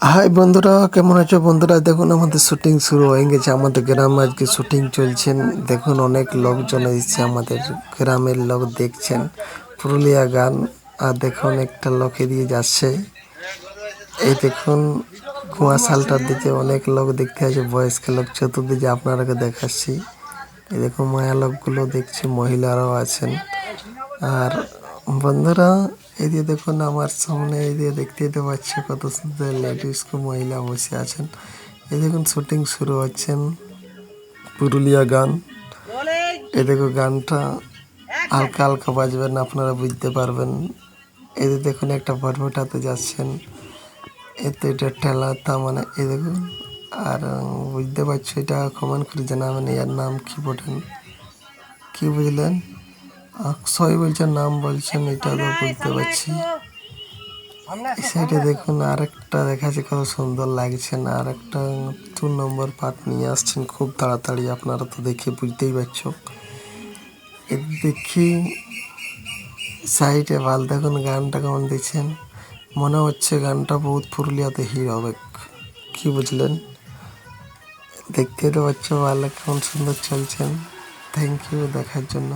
High বন্ধুরা, কেমন আছো? বন্ধুরা, দেখুন, আমাদের শুটিং শুরু হয়ে গেছে। আমাদের গ্রামে আজকে শুটিং চলছেন দেখুন, অনেক লোকজন এসেছে আমাদের গ্রামের লোক দেখছেন। পুরুলিয়া গান, আর দেখুন, একটা লোক এদিকে যাচ্ছে। এই দেখুন, কুয়াশালটার দিকে অনেক লোক দেখতে আছে বয়স্ক লোক। চতুর্দিকে আপনারাকে দেখাচ্ছি। এই দেখুন, মায়া লোকগুলো দেখছি, মহিলারাও আছেন। আর বন্ধুরা, এই দিয়ে দেখুন আমার সামনে এই দিয়ে দেখতে তো পাচ্ছি কত সুন্দর লেডিস মহিলা বসে আছেন। এই দেখুন শুটিং শুরু হচ্ছেন পুরুলিয়া গান। এই দেখো গানটা হালকা হালকা বাজবেন, আপনারা বুঝতে পারবেন। এই দেখুন একটা বটবটাতে যাচ্ছেন। এতে এটা ঠেলা তা মানে এই দেখুন, আর বুঝতে পারছ এটা কমেন্ট করে জানাবেন, এর নাম কি বটেন? কি বুঝলেন? অক্ষয় বলছেন নাম বলছেন, এটা তো বুঝতে পারছি। সাইডে দেখুন, আরেকটা দেখাচ্ছে, কত সুন্দর লাগছে না, আরেকটা দু নম্বর পার্ট নিয়ে আসছেন, খুব তাড়াতাড়ি, আপনারা তো দেখে বুঝতেই পারছ। দেখি সাইডে ভালো দেখুন, গানটা কেমন দিচ্ছেন। মনে হচ্ছে গানটা বহুত পুরুলিয়াতে হিট হবে। কি বুঝলেন? দেখতে তো পাচ্ছ, ভালো, কেমন সুন্দর চলছেন। থ্যাংক ইউ দেখার জন্য।